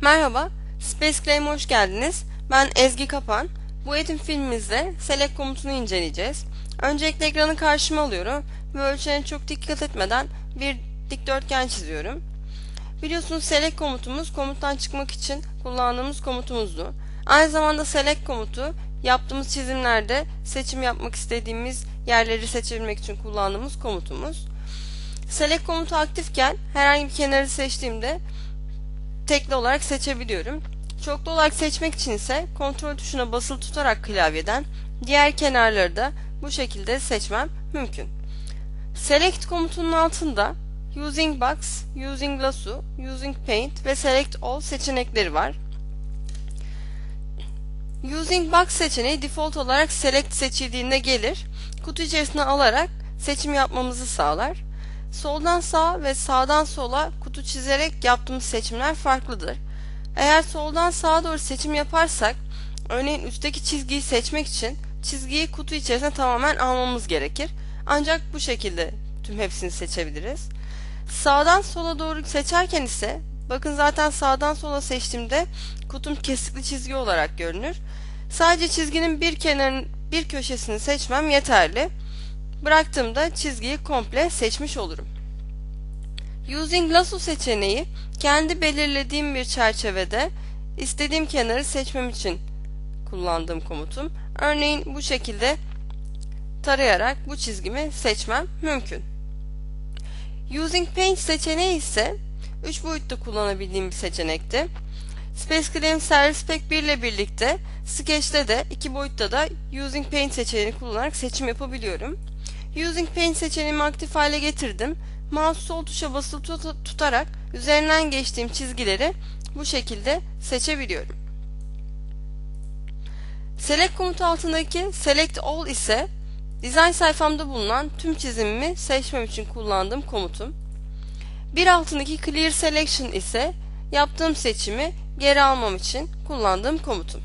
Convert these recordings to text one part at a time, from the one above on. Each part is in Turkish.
Merhaba, Space Claim'e hoş geldiniz. Ben Ezgi Kapan. Bu eğitim filmimizde select komutunu inceleyeceğiz. Öncelikle ekranı karşıma alıyorum ve ölçülerine çok dikkat etmeden bir dikdörtgen çiziyorum. Biliyorsunuz select komutumuz komuttan çıkmak için kullandığımız komutumuzdu. Aynı zamanda select komutu yaptığımız çizimlerde seçim yapmak istediğimiz yerleri seçebilmek için kullandığımız komutumuz. Select komutu aktifken herhangi bir kenarı seçtiğimde tekli olarak seçebiliyorum. Çoklu olarak seçmek için ise kontrol tuşuna basılı tutarak klavyeden diğer kenarları da bu şekilde seçmem mümkün. Select komutunun altında Using Box, Using Lasso, Using Paint ve Select All seçenekleri var. Using Box seçeneği default olarak Select seçildiğinde gelir. Kutu içerisine alarak seçim yapmamızı sağlar. Soldan sağa ve sağdan sola kutu çizerek yaptığımız seçimler farklıdır. Eğer soldan sağa doğru seçim yaparsak, örneğin üstteki çizgiyi seçmek için çizgiyi kutu içerisine tamamen almamız gerekir. Ancak bu şekilde tüm hepsini seçebiliriz. Sağdan sola doğru seçerken ise bakın zaten sağdan sola seçtiğimde kutum kesikli çizgi olarak görünür. Sadece çizginin bir kenarın bir köşesini seçmem yeterli. Bıraktığımda çizgiyi komple seçmiş olurum. Using Lasso seçeneği kendi belirlediğim bir çerçevede istediğim kenarı seçmem için kullandığım komutum. Örneğin bu şekilde tarayarak bu çizgimi seçmem mümkün. Using Paint seçeneği ise 3 boyutta kullanabildiğim bir seçenekti. Space Claim Service Pack 1 ile birlikte Sketch'te de 2 boyutta da Using Paint seçeneğini kullanarak seçim yapabiliyorum. Using Paint seçeneğimi aktif hale getirdim. Mouse sol tuşa basılı tut tutarak üzerinden geçtiğim çizgileri bu şekilde seçebiliyorum. Select komutu altındaki Select All ise Design sayfamda bulunan tüm çizimimi seçmem için kullandığım komutum. Bir altındaki Clear Selection ise yaptığım seçimi geri almam için kullandığım komutum.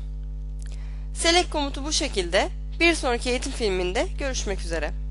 Select komutu bu şekilde. Bir sonraki eğitim filminde görüşmek üzere.